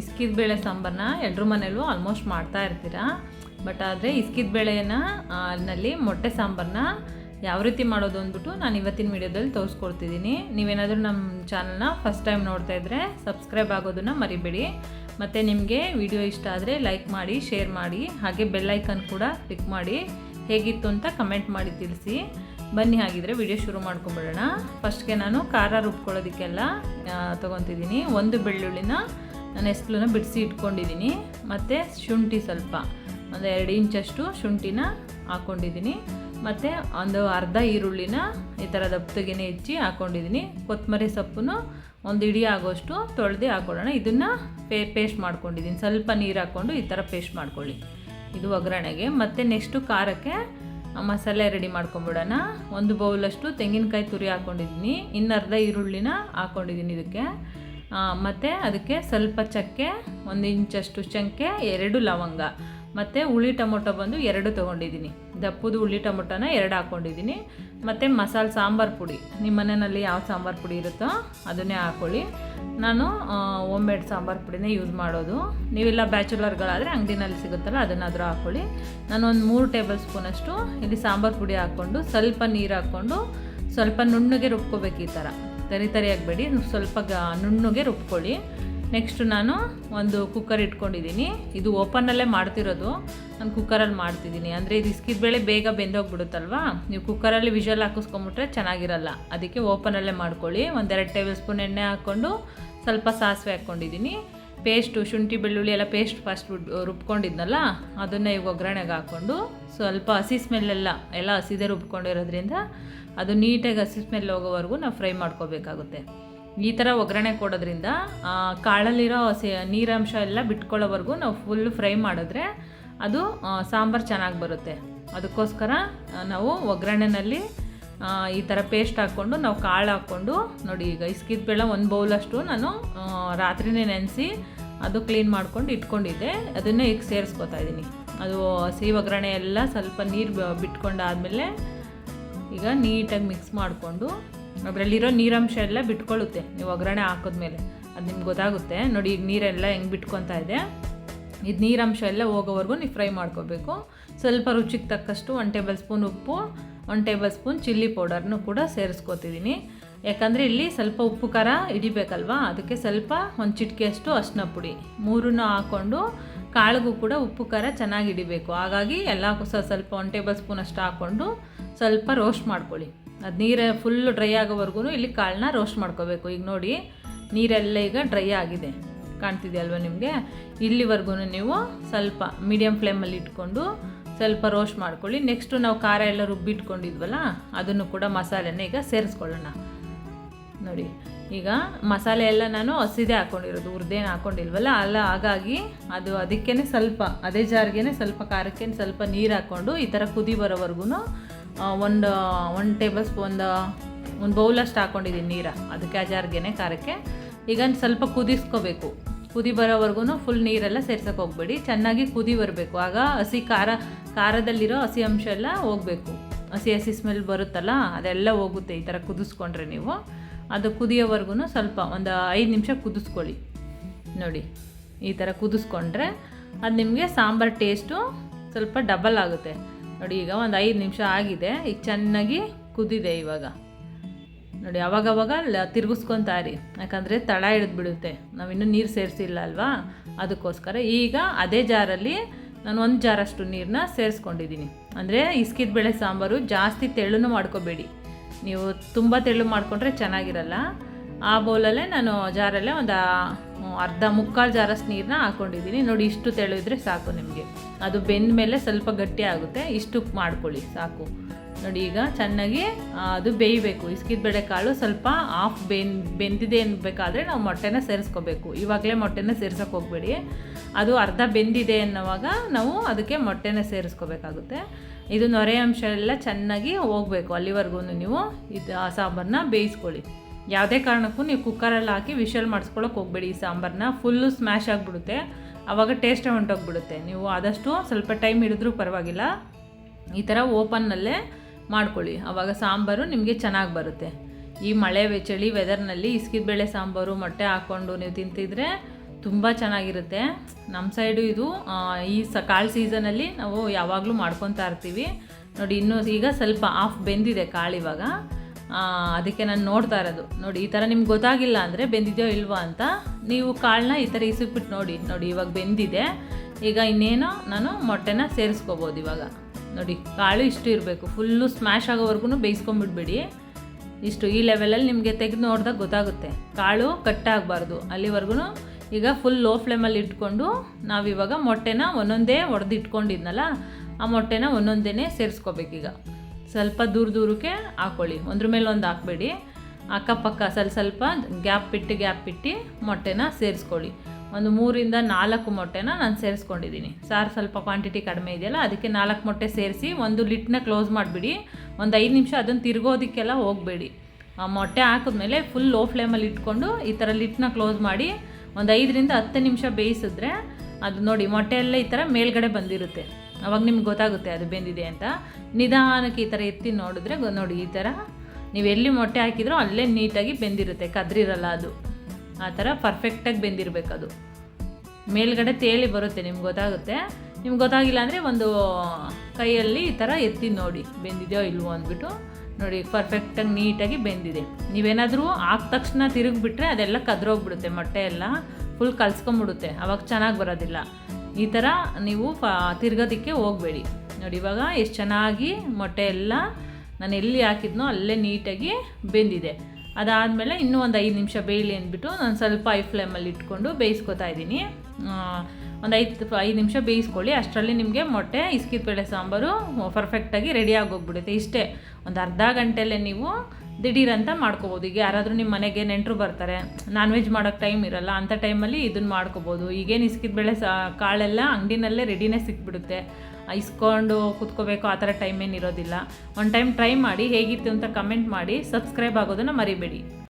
ಇಸ್ಕಿದ ಬೇಳೆ ಸಾಂಬಾರನ್ನ ಎಲ್ಲರ ಮನೇಲೂ ಆಲ್ಮೋಸ್ಟ್ ಮಾಡ್ತಾ ಇರ್ತೀರಾ? ಬಟ್ ಆದರೆ ಇಸ್ಕಿದ ಬೇಳೆನ ಅಲ್ಲಿ ಮೊಟ್ಟೆ ಸಾಂಬಾರನ್ನ ಯಾವ ರೀತಿ ಮಾಡೋದು ಅಂದ್ಬಿಟ್ಟು ನಾನು ಇವತ್ತಿನ ವಿಡಿಯೋದಲ್ಲಿ ತೋರಿಸ್ಕೊಡ್ತಿದ್ದೀನಿ ನೀವೇನಾದರೂ ನಮ್ಮ ಚಾನಲ್ನ ಫಸ್ಟ್ ಟೈಮ್ ನೋಡ್ತಾ ಇದ್ದರೆ ಸಬ್ಸ್ಕ್ರೈಬ್ ಆಗೋದನ್ನು ಮರಿಬೇಡಿ. ಮತ್ತು ನಿಮಗೆ ವಿಡಿಯೋ ಇಷ್ಟ ಆದರೆ ಲೈಕ್ ಮಾಡಿ ಶೇರ್ ಮಾಡಿ, ಹಾಗೆ ಬೆಲ್ಲೈಕನ್ ಕೂಡ ಕ್ಲಿಕ್ ಮಾಡಿ. ಹೇಗಿತ್ತು ಅಂತ ಕಮೆಂಟ್ ಮಾಡಿ ತಿಳಿಸಿ. ಬನ್ನಿ ಹಾಗಿದ್ರೆ ವಿಡಿಯೋ ಶುರು ಮಾಡ್ಕೊಂಬಿಡೋಣ. ಫಸ್ಟ್ಗೆ ನಾನು ಖಾರ ರುಬ್ಕೊಳ್ಳೋದಕ್ಕೆಲ್ಲ ತೊಗೊತಿದ್ದೀನಿ ಒಂದು ಬೆಳ್ಳುಳ್ಳಿನ ನಾನು ಎಸ್ಲನ್ನ ಬಿಡಿಸಿ ಇಟ್ಕೊಂಡಿದ್ದೀನಿ. ಮತ್ತು ಶುಂಠಿ ಸ್ವಲ್ಪ, ಒಂದು ಎರಡು ಇಂಚಷ್ಟು ಶುಂಠಿನ ಹಾಕ್ಕೊಂಡಿದ್ದೀನಿ ಮತ್ತು ಒಂದು ಅರ್ಧ ಈರುಳ್ಳಿನ ಈ ಥರ ದಪ್ಪಗೆ ಹೆಚ್ಚಿ ಹಾಕ್ಕೊಂಡಿದ್ದೀನಿ ಕೊತ್ತಂಬರಿ ಸೊಪ್ಪನ್ನು ಒಂದು ಇಡಿ ಆಗೋಷ್ಟು ತೊಳೆದು ಹಾಕ್ಕೊಳ್ಳೋಣ ಇದನ್ನು ಪೇ, ಪೇಸ್ಟ್ ಮಾಡ್ಕೊಂಡಿದ್ದೀನಿ. ಸ್ವಲ್ಪ ನೀರು ಹಾಕ್ಕೊಂಡು ಈ ಥರ ಪೇಸ್ಟ್ ಮಾಡ್ಕೊಳ್ಳಿ. ಇದು ಒಗ್ಗರಣೆಗೆ. ಮತ್ತು ನೆಕ್ಸ್ಟು ಖಾರಕ್ಕೆ ಮಸಾಲೆ ರೆಡಿ ಮಾಡ್ಕೊಂಬಿಡೋಣ. ಒಂದು ಬೌಲಷ್ಟು ತೆಂಗಿನಕಾಯಿ ತುರಿ ಹಾಕ್ಕೊಂಡಿದ್ದೀನಿ ಇನ್ನರ್ಧ ಈರುಳ್ಳಿನ ಹಾಕ್ಕೊಂಡಿದ್ದೀನಿ ಇದಕ್ಕೆ. ಮತ್ತು ಅದಕ್ಕೆ ಸ್ವಲ್ಪ ಚಕ್ಕೆ, ಒಂದು ಇಂಚಷ್ಟು ಚಂಕೆ ಎರಡು ಲವಂಗ. ಮತ್ತು ಹುಳಿ ಟೊಮೊಟೊ ಬಂದು ಎರಡು ತೊಗೊಂಡಿದ್ದೀನಿ. ದಪ್ಪದು ಹುಳಿ ಟೊಮೊಟೊನ ಎರಡು ಹಾಕ್ಕೊಂಡಿದ್ದೀನಿ ಮತ್ತು ಮಸಾಲೆ ಸಾಂಬಾರು ಪುಡಿ. ನಿಮ್ಮ ಮನೆಯಲ್ಲಿ ಯಾವ ಸಾಂಬಾರು ಪುಡಿ ಇರುತ್ತೋ ಅದನ್ನೇ ಹಾಕ್ಕೊಳ್ಳಿ ನಾನು ಹೋಮ್ ಮೇಡ್ ಸಾಂಬಾರು ಪುಡಿನೇ ಯೂಸ್ ಮಾಡೋದು. ನೀವೆಲ್ಲ ಬ್ಯಾಚುಲರ್ಗಳಾದರೆ ಅಂಗಡಿನಲ್ಲಿ ಸಿಗುತ್ತಲ್ಲ, ಅದನ್ನಾದರೂ ಹಾಕ್ಕೊಳ್ಳಿ ನಾನು ಒಂದು ಮೂರು ಟೇಬಲ್ ಸ್ಪೂನಷ್ಟು ಇಲ್ಲಿ ಸಾಂಬಾರು ಪುಡಿ ಹಾಕ್ಕೊಂಡು ಸ್ವಲ್ಪ ನೀರು ಹಾಕ್ಕೊಂಡು ಸ್ವಲ್ಪ ನುಣ್ಣಗೆ ರುಬ್ಕೋಬೇಕು ಈ ಥರ ತರಿ ತರಿ ಆಗಬೇಡಿ. ಸ್ವಲ್ಪ ಗ, ನುಣ್ಣಗೆ ರುಬ್ಕೊಳ್ಳಿ. ನೆಕ್ಸ್ಟ್ ನಾನು ಒಂದು ಕುಕ್ಕರ್ ಇಟ್ಕೊಂಡಿದ್ದೀನಿ ಇದು ಓಪನಲ್ಲೇ ಮಾಡ್ತಿರೋದು. ನಾನು ಕುಕ್ಕರಲ್ಲಿ ಮಾಡ್ತಿದ್ದೀನಿ ಅಂದರೆ ಇದು ಇಸ್ಕಿದ ಬೇಳೆ ಬೇಗ ಬೆಂದೋಗ್ಬಿಡುತ್ತಲ್ವಾ? ನೀವು ಕುಕ್ಕರಲ್ಲಿ ವಿಷಲ್ ಹಾಕಿಸ್ಕೊಂಬಿಟ್ರೆ ಚೆನ್ನಾಗಿರಲ್ಲ. ಅದಕ್ಕೆ ಓಪನಲ್ಲೇ ಮಾಡ್ಕೊಳ್ಳಿ. ಒಂದೆರಡು ಟೇಬಲ್ ಸ್ಪೂನ್ ಎಣ್ಣೆ ಹಾಕ್ಕೊಂಡು ಸ್ವಲ್ಪ ಸಾಸಿವೆ ಹಾಕ್ಕೊಂಡಿದ್ದೀನಿ ಪೇಸ್ಟು, ಶುಂಠಿ, ಬೆಳ್ಳುಳ್ಳಿ ಎಲ್ಲ ಪೇಸ್ಟ್ ಫಸ್ಟ್ ರುಬ್ಕೊಂಡಿದ್ನಲ್ಲ, ಅದನ್ನು ಈಗ ಒಗ್ಗರಣೆಗೆ ಹಾಕ್ಕೊಂಡು ಸ್ವಲ್ಪ ಹಸಿ ಸ್ಮೆಲ್ಲೆಲ್ಲ ಎಲ್ಲ ಹಸಿದೇ ರುಬ್ಕೊಂಡಿರೋದ್ರಿಂದ ಅದು ನೀಟಾಗಿ ಹಸಿ ಸ್ಮೆಲ್ ಹೋಗೋವರೆಗೂ ನಾವು ಫ್ರೈ ಮಾಡ್ಕೋಬೇಕಾಗುತ್ತೆ. ಈ ಥರ ಒಗ್ಗರಣೆ ಕೊಡೋದ್ರಿಂದ ಕಾಳಲ್ಲಿರೋ ಹಸಿ ನೀರಾಂಶ ಎಲ್ಲ ಬಿಟ್ಕೊಳ್ಳೋವರೆಗೂ ನಾವು ಫುಲ್ ಫ್ರೈ ಮಾಡಿದ್ರೆ ಅದು ಸಾಂಬಾರು ಚೆನ್ನಾಗಿ ಬರುತ್ತೆ. ಅದಕ್ಕೋಸ್ಕರ ನಾವು ಒಗ್ಗರಣೆನಲ್ಲಿ ಈ ಥರ ಪೇಸ್ಟ್ ಹಾಕ್ಕೊಂಡು ನಾವು ಕಾಳು ಹಾಕ್ಕೊಂಡು ನೋಡಿ ಈಗ ಇಸ್ಕಿದ ಬೇಳೆ ಒಂದು ಬೌಲಷ್ಟು ನಾನು ರಾತ್ರಿನೇ ನೆನೆಸಿ ಅದು ಕ್ಲೀನ್ ಮಾಡ್ಕೊಂಡು ಇಟ್ಕೊಂಡಿದ್ದೆ. ಅದನ್ನೇ ಈಗ ಸೇರಿಸ್ಕೊತಾ ಇದ್ದೀನಿ ಅದು ಹಸಿ ಒಗ್ಗರಣೆ ಎಲ್ಲ ಸ್ವಲ್ಪ ನೀರು ಬಿಟ್ಕೊಂಡಾದಮೇಲೆ ಈಗ ನೀಟಾಗಿ ಮಿಕ್ಸ್ ಮಾಡಿಕೊಂಡು ಅದರಲ್ಲಿರೋ ನೀರಂಶ ಎಲ್ಲ ಬಿಟ್ಕೊಳ್ಳುತ್ತೆ. ನೀವು ಒಗ್ಗರಣೆ ಹಾಕಿದ್ಮೇಲೆ. ಅದು ನಿಮ್ಗೆ ಗೊತ್ತಾಗುತ್ತೆ. ನೋಡಿ ಈಗ ನೀರೆಲ್ಲ ಹೆಂಗೆ ಬಿಟ್ಕೊತಾ ಇದೆ. ಇದು ನೀರಂಶ ಎಲ್ಲ ಹೋಗೋವರೆಗೂ ನೀವು ಫ್ರೈ ಮಾಡ್ಕೋಬೇಕು. ಸ್ವಲ್ಪ ರುಚಿಗೆ ತಕ್ಕಷ್ಟು ಒನ್ ಟೇಬಲ್ ಸ್ಪೂನ್ ಉಪ್ಪು ಒನ್ ಟೇಬಲ್ ಸ್ಪೂನ್ ಚಿಲ್ಲಿ ಪೌಡರ್ನು ಕೂಡ ಸೇರಿಸ್ಕೋತಿದ್ದೀನಿ. ಯಾಕಂದರೆ ಇಲ್ಲಿ ಸ್ವಲ್ಪ ಉಪ್ಪು ಖಾರ ಹಿಡಿಬೇಕಲ್ವಾ? ಅದಕ್ಕೆ ಸ್ವಲ್ಪ ಒಂದು ಚಿಟಿಕೆಯಷ್ಟು ಅರಿಶಿನ ಪುಡಿ. ಮೂರನ್ನು ಹಾಕ್ಕೊಂಡು ಕಾಳಿಗೂ ಕೂಡ ಉಪ್ಪು ಖಾರ ಚೆನ್ನಾಗಿ ಹಿಡಿಬೇಕು. ಹಾಗಾಗಿ ಎಲ್ಲ ಸ್ವಲ್ಪ ಒನ್ ಟೇಬಲ್ ಸ್ಪೂನ್ ಅಷ್ಟು ಹಾಕ್ಕೊಂಡು ಸ್ವಲ್ಪ ರೋಸ್ಟ್ ಮಾಡ್ಕೊಳ್ಳಿ. ಅದು ನೀರು ಫುಲ್ಲು ಡ್ರೈ ಆಗೋವರೆಗೂ ಇಲ್ಲಿ ಕಾಳನ್ನ ರೋಸ್ಟ್ ಮಾಡ್ಕೋಬೇಕು. ಈಗ ನೋಡಿ, ನೀರೆಲ್ಲ ಈಗ ಡ್ರೈ ಆಗಿದೆ. ಕಾಣ್ತಿದೆಯಲ್ವ ನಿಮಗೆ? ಇಲ್ಲಿವರೆಗೂ ನೀವು ಸ್ವಲ್ಪ ಮೀಡಿಯಮ್ ಫ್ಲೇಮಲ್ಲಿ ಇಟ್ಕೊಂಡು ಸ್ವಲ್ಪ ರೋಸ್ಟ್ ಮಾಡ್ಕೊಳ್ಳಿ. ನೆಕ್ಸ್ಟು ನಾವು ಖಾರ ಎಲ್ಲ ರುಬ್ಬಿಟ್ಕೊಂಡಿದ್ವಲ್ಲ, ಅದನ್ನು ಕೂಡ ಮಸಾಲೆನ ಈಗ ಸೇರಿಸ್ಕೊಳ್ಳೋಣ. ನೋಡಿ, ಈಗ ಮಸಾಲೆ ಎಲ್ಲ ನಾನು ಹಸಿದೇ ಹಾಕ್ಕೊಂಡಿರೋದು ಹುರ್ದೇನು ಹಾಕ್ಕೊಂಡಿಲ್ವಲ್ಲ ಅಲ್ಲ, ಹಾಗಾಗಿ ಅದು ಅದಕ್ಕೇ ಸ್ವಲ್ಪ, ಅದೇ ಜಾರ್ಗೆ ಸ್ವಲ್ಪ ಖಾರಕ್ಕೆ ಸ್ವಲ್ಪ ನೀರು ಹಾಕ್ಕೊಂಡು ಈ ಥರ ಕುದಿ ಬರೋವರೆಗೂ ಒಂದು ಒಂದು ಟೇಬಲ್ ಒಂದು ಒಂದು ಬೌಲಷ್ಟು ಹಾಕ್ಕೊಂಡಿದ್ದೀನಿ ನೀರು, ಅದಕ್ಕೆ ಆ ಜಾರ್ಗೆ ಖಾರಕ್ಕೆ. ಈಗ ಸ್ವಲ್ಪ ಕುದಿಸ್ಕೋಬೇಕು. ಕುದಿ ಬರೋವರೆಗೂ ಫುಲ್ ನೀರೆಲ್ಲ ಸೇರ್ಸೋಕೆ ಹೋಗಬೇಡಿ. ಚೆನ್ನಾಗಿ ಕುದಿ ಬರಬೇಕು. ಆಗ ಹಸಿ ಖಾರ, ಖಾರದಲ್ಲಿರೋ ಹಸಿ ಅಂಶ ಎಲ್ಲ ಹೋಗಬೇಕು. ಹಸಿ ಹಸಿ ಸ್ಮೆಲ್ ಬರುತ್ತಲ್ಲ, ಅದೆಲ್ಲ ಹೋಗುತ್ತೆ ಈ ಥರ ಕುದಿಸ್ಕೊಂಡ್ರೆ ನೀವು. ಅದು ಕುದಿಯೋವರೆಗೂ ಸ್ವಲ್ಪ ಒಂದು ಐದು ನಿಮಿಷ ಕುದಿಸ್ಕೊಳ್ಳಿ. ನೋಡಿ, ಈ ಥರ ಕುದಿಸ್ಕೊಂಡ್ರೆ ಅದು ನಿಮಗೆ ಸಾಂಬಾರು ಟೇಸ್ಟು ಸ್ವಲ್ಪ ಡಬಲ್ ಆಗುತ್ತೆ. ನೋಡಿ, ಈಗ ಒಂದು ಐದು ನಿಮಿಷ ಆಗಿದೆ. ಈಗ ಚೆನ್ನಾಗಿ ಕುದಿದೆ ಇವಾಗ. ನೋಡಿ, ಅವಾಗವಾಗ ತಿರ್ಗಿಸ್ಕೊಂತಾ ಇರಿ. ಯಾಕಂದರೆ ತಳ ಹಿಡಿದ್ಬಿಡುತ್ತೆ ನಾವಿನ್ನೂ ನೀರು ಸೇರಿಸಿಲ್ಲ ಅಲ್ವಾ? ಅದಕ್ಕೋಸ್ಕರ ಈಗ ಅದೇ ಜಾರಲ್ಲಿ ನಾನು ಒಂದು ಜಾರಷ್ಟು ನೀರನ್ನ ಸೇರಿಸ್ಕೊಂಡಿದ್ದೀನಿ ಅಂದರೆ ಇಸ್ಕಿದ ಬೇಳೆ ಸಾಂಬಾರು ಜಾಸ್ತಿ ತೆಳ್ಳು ಮಾಡ್ಕೋಬೇಡಿ. ನೀವು ತುಂಬ ತೆಳ್ಳು ಮಾಡಿಕೊಂಡ್ರೆ ಚೆನ್ನಾಗಿರಲ್ಲ. ಆ ಬೌಲಲ್ಲೇ ನಾನು ಜಾರಲ್ಲೇ ಒಂದು ಅರ್ಧ ಮುಕ್ಕಾಲು ಜಾರಷ್ಟು ನೀರನ್ನ ಹಾಕ್ಕೊಂಡಿದ್ದೀನಿ ನೋಡಿ, ಇಷ್ಟು ತೆಳು ಇದ್ದರೆ ಸಾಕು ನಿಮಗೆ. ಅದು ಬೆಂದ ಮೇಲೆ ಸ್ವಲ್ಪ ಗಟ್ಟಿ ಆಗುತ್ತೆ. ಇಷ್ಟು ಮಾಡ್ಕೊಳ್ಳಿ, ಸಾಕು. ನೋಡಿ ಈಗ ಚೆನ್ನಾಗಿ ಅದು ಬೇಯಬೇಕು. ಇಸ್ಕಿದ ಬೇಳೆ ಕಾಳು ಸ್ವಲ್ಪ ಆಫ್ ಬೆನ್, ಬೆಂದಿದೆ ಅನ್ಬೇಕಾದ್ರೆ ನಾವು ಮೊಟ್ಟೆನ ಸೇರಿಸ್ಕೋಬೇಕು. ಇವಾಗಲೇ ಮೊಟ್ಟೆನ ಸೇರ್ಸೋಕೆ ಹೋಗಬೇಡಿ. ಅದು ಅರ್ಧ ಬೆಂದಿದೆ ಅನ್ನೋವಾಗ ನಾವು ಅದಕ್ಕೆ ಮೊಟ್ಟೆನ ಸೇರಿಸ್ಕೋಬೇಕಾಗುತ್ತೆ. ಇದು ನೊರೆ ಅಂಶ ಎಲ್ಲ ಚೆನ್ನಾಗಿ ಹೋಗಬೇಕು ಅಲ್ಲಿವರೆಗೂ ನೀವು. ಇದು, ಆ ಸಾಂಬಾರನ್ನ ಬೇಯಿಸ್ಕೊಳ್ಳಿ. ಯಾವುದೇ ಕಾರಣಕ್ಕೂ ನೀವು ಕುಕ್ಕರಲ್ಲಿ ಹಾಕಿ ವಿಷಲ್ ಮಾಡಿಸ್ಕೊಳಕ್ಕೆ ಹೋಗಬೇಡಿ ಈ ಸಾಂಬಾರನ್ನ ಫುಲ್ಲು ಸ್ಮ್ಯಾಶ್ ಆಗಿಬಿಡುತ್ತೆ. ಆವಾಗ ಟೇಸ್ಟೇ ಹೊಂಟೋಗ್ಬಿಡುತ್ತೆ. ನೀವು ಆದಷ್ಟು ಸ್ವಲ್ಪ ಟೈಮ್ ಹಿಡಿದ್ರೂ ಪರವಾಗಿಲ್ಲ. ಈ ಥರ ಓಪನ್ನಲ್ಲೇ ಮಾಡ್ಕೊಳ್ಳಿ. ಆವಾಗ ಸಾಂಬಾರು ನಿಮಗೆ ಚೆನ್ನಾಗಿ ಬರುತ್ತೆ. ಈ ಮಳೆ ಚಳಿ ವೆದರ್ನಲ್ಲಿ ಇಸ್ಕಿದ ಬೇಳೆ ಸಾಂಬಾರು, ಮೊಟ್ಟೆ ಹಾಕ್ಕೊಂಡು ನೀವು ತಿಂತಿದ್ರೆ ತುಂಬ ಚೆನ್ನಾಗಿರುತ್ತೆ. ನಮ್ಮ ಸೈಡು ಇದು ಈ ಸ, ಕಾಳು ಸೀಸನಲ್ಲಿ ನಾವು ಯಾವಾಗಲೂ ಮಾಡ್ಕೊತಾ ಇರ್ತೀವಿ. ನೋಡಿ, ಇನ್ನೂ ಈಗ ಸ್ವಲ್ಪ ಆಫ್ ಬೆಂದಿದೆ ಕಾಳು ಇವಾಗ. ಅದಕ್ಕೆ ನಾನು ನೋಡ್ತಾ ಇರೋದು. ನೋಡಿ, ಈ ಥರ ನಿಮ್ಗೆ ಗೊತ್ತಾಗಿಲ್ಲ ಅಂದರೆ ಬೆಂದಿದೆಯೋ ಇಲ್ವಾ ಅಂತ ನೀವು ಕಾಳನ್ನ ಈ ಥರ ಇಸಿಬಿಟ್ಟು ನೋಡಿ. ನೋಡಿ, ಇವಾಗ ಬೆಂದಿದೆ. ಈಗ ಇನ್ನೇನೋ ನಾನು ಮೊಟ್ಟೆನ ಸೇರಿಸ್ಕೋಬೋದು ಇವಾಗ. ನೋಡಿ ಕಾಳು ಇಷ್ಟು ಇರಬೇಕು. ಫುಲ್ಲು ಸ್ಮ್ಯಾಶ್ ಆಗೋವರೆಗೂ ಬೇಯಿಸ್ಕೊಂಬಿಡ್ಬೇಡಿ. ಇಷ್ಟು ಈ ಲೆವೆಲಲ್ಲಿ ನಿಮಗೆ ತೆಗೆದು ನೋಡಿದಾಗ ಗೊತ್ತಾಗುತ್ತೆ. ಕಾಳು ಕಟ್ಟಾಗಬಾರ್ದು ಅಲ್ಲಿವರೆಗೂ ಈಗ ಫುಲ್ ಲೋ ಫ್ಲೇಮಲ್ಲಿ ಇಟ್ಕೊಂಡು ನಾವಿವಾಗ ಮೊಟ್ಟೆನ ಒಂದೊಂದೇ ಒಡೆದು ಇಟ್ಕೊಂಡಿದ್ನಲ್ಲ ಆ ಮೊಟ್ಟೆನ ಒಂದೊಂದೇ ಸೇರಿಸ್ಕೋಬೇಕೀಗ. ಸ್ವಲ್ಪ ದೂರ ದೂರಕ್ಕೆ ಹಾಕ್ಕೊಳ್ಳಿ ಒಂದ್ರ ಮೇಲೆ ಒಂದು ಹಾಕ್ಬೇಡಿ. ಅಕ್ಕಪಕ್ಕ ಸ್ವಲ್ಪ ಸ್ವಲ್ಪ ಗ್ಯಾಪ್ ಬಿಟ್ಟು ಗ್ಯಾಪ್ ಬಿಟ್ಟು ಮೊಟ್ಟೆನ ಸೇರಿಸ್ಕೊಳ್ಳಿ. ಒಂದು ಮೂರಿಂದ ನಾಲ್ಕು ಮೊಟ್ಟೆನ ನಾನು ಸೇರಿಸ್ಕೊಂಡಿದ್ದೀನಿ. ಸಾರು ಸ್ವಲ್ಪ ಕ್ವಾಂಟಿಟಿ ಕಡಿಮೆ ಇದೆಯಲ್ಲ, ಅದಕ್ಕೆ ನಾಲ್ಕು ಮೊಟ್ಟೆ ಸೇರಿಸಿ ಒಂದು ಲಿಟ್ನ ಕ್ಲೋಸ್ ಮಾಡಿಬಿಡಿ. ಒಂದು ಐದು ನಿಮಿಷ ಅದನ್ನು ತಿರ್ಗೋದಕ್ಕೆಲ್ಲ ಹೋಗಬೇಡಿ. ಆ ಮೊಟ್ಟೆ ಹಾಕಿದ್ಮೇಲೆ ಫುಲ್ ಲೋ ಫ್ಲೇಮಲ್ಲಿ ಇಟ್ಕೊಂಡು ಈ ಥರ ಲಿಟ್ನ ಕ್ಲೋಸ್ ಮಾಡಿ ಒಂದು ಐದರಿಂದ ಹತ್ತು ನಿಮಿಷ ಬೇಯಿಸಿದ್ರೆ ಅದು ನೋಡಿ ಮೊಟ್ಟೆ ಎಲ್ಲ ಈ ಥರ ಮೇಲ್ಗಡೆ ಬಂದಿರುತ್ತೆ. ಅವಾಗ ನಿಮ್ಗೆ ಗೊತ್ತಾಗುತ್ತೆ ಅದು ಬೆಂದಿದೆ ಅಂತ. ನಿಧಾನಕ್ಕೆ ಈ ಥರ ಎತ್ತಿ ನೋಡಿದ್ರೆ ನೋಡಿ ಈ ಥರ ನೀವು ಎಲ್ಲಿ ಮೊಟ್ಟೆ ಹಾಕಿದ್ರೋ ಅಲ್ಲೇ ನೀಟಾಗಿ ಬೆಂದಿರುತ್ತೆ, ಕದ್ರಿರಲ್ಲ ಅದು. ಆ ಥರ ಪರ್ಫೆಕ್ಟಾಗಿ ಬೆಂದಿರಬೇಕು ಅದು ಮೇಲ್ಗಡೆ ತೇಲಿ ಬರುತ್ತೆ, ನಿಮ್ಗೆ ಗೊತ್ತಾಗುತ್ತೆ. ನಿಮ್ಗೆ ಗೊತ್ತಾಗಿಲ್ಲ ಅಂದರೆ ಒಂದು ಕೈಯಲ್ಲಿ ಈ ಥರ ಎತ್ತಿ ನೋಡಿ, ಬೆಂದಿದೆಯೋ ಇಲ್ವೋ ಅಂದ್ಬಿಟ್ಟು ನೋಡಿ ಪರ್ಫೆಕ್ಟಾಗಿ ನೀಟಾಗಿ ಬೆಂದಿದೆ. ನೀವೇನಾದರೂ ಹಾಕ್ ತಕ್ಷಣ ತಿರುಗಿಬಿಟ್ರೆ ಅದೆಲ್ಲ ಕದ್ರೋಗ್ಬಿಡುತ್ತೆ, ಮೊಟ್ಟೆ ಎಲ್ಲ ಫುಲ್ ಕಲ್ಸ್ಕೊಂಬಿಡುತ್ತೆ. ಅವಾಗ ಚೆನ್ನಾಗಿ ಬರೋದಿಲ್ಲ. ಈ ಥರ ನೀವು ಫ, ತಿರ್ಗೋದಕ್ಕೆ ಹೋಗಬೇಡಿ. ನೋಡಿ, ಇವಾಗ ಎಷ್ಟು ಚೆನ್ನಾಗಿ ಮೊಟ್ಟೆ ಎಲ್ಲ ನಾನು ಎಲ್ಲಿ ಹಾಕಿದ್ನೋ ಅಲ್ಲೇ ನೀಟಾಗಿ ಬೆಂದಿದೆ. ಅದಾದಮೇಲೆ ಇನ್ನೂ ಒಂದು ಐದು ನಿಮಿಷ ಬೇಯಲಿ ಅಂದ್ಬಿಟ್ಟು ನಾನು ಸ್ವಲ್ಪ ಐ ಫ್ಲೇಮಲ್ಲಿ ಇಟ್ಕೊಂಡು ಬೇಯಿಸ್ಕೊತಾ ಇದ್ದೀನಿ. ಒಂದು ಐದು ಐದು ನಿಮಿಷ ಬೇಯಿಸ್ಕೊಳ್ಳಿ. ಅಷ್ಟರಲ್ಲಿ ನಿಮಗೆ ಮೊಟ್ಟೆ, ಇಸ್ಕಿದ ಬೇಳೆ ಸಾಂಬಾರು ಪರ್ಫೆಕ್ಟಾಗಿ ರೆಡಿ ಆಗೋಗ್ಬಿಡುತ್ತೆ. ಇಷ್ಟೇ, ಒಂದು ಅರ್ಧ ಗಂಟೆಯಲ್ಲೇ ನೀವು ದಿಢೀರಂತ ಮಾಡ್ಕೋಬೋದು. ಈಗ ಯಾರಾದರೂ ನಿಮ್ಮ ಮನೆಗೆ ನೆಂಟರು ಬರ್ತಾರೆ ನಾನ್ ವೆಜ್ ಮಾಡೋಕ್ಕೆ ಟೈಮ್ ಇರಲ್ಲ ಅಂಥ ಟೈಮಲ್ಲಿ ಇದನ್ನು ಮಾಡ್ಕೋಬೋದು. ಈಗೇನು ಇಸ್ಕಿದ ಬೇಳೆ ಸಾ, ಕಾಳೆಲ್ಲ ಅಂಗಡಿನಲ್ಲೇ ರೆಡಿನೇ ಸಿಕ್ಬಿಡುತ್ತೆ. ಇಸ್ಕೊಂಡು ಕುತ್ಕೋಬೇಕು ಆ ಥರ ಟೈಮ್ ಏನು ಇರೋದಿಲ್ಲ ಒಂದು ಟೈಮ್ ಟ್ರೈ ಮಾಡಿ ಹೇಗಿತ್ತು ಅಂತ ಕಮೆಂಟ್ ಮಾಡಿ ಸಬ್ಸ್ಕ್ರೈಬ್ ಆಗೋದನ್ನು ಮರಿಬೇಡಿ.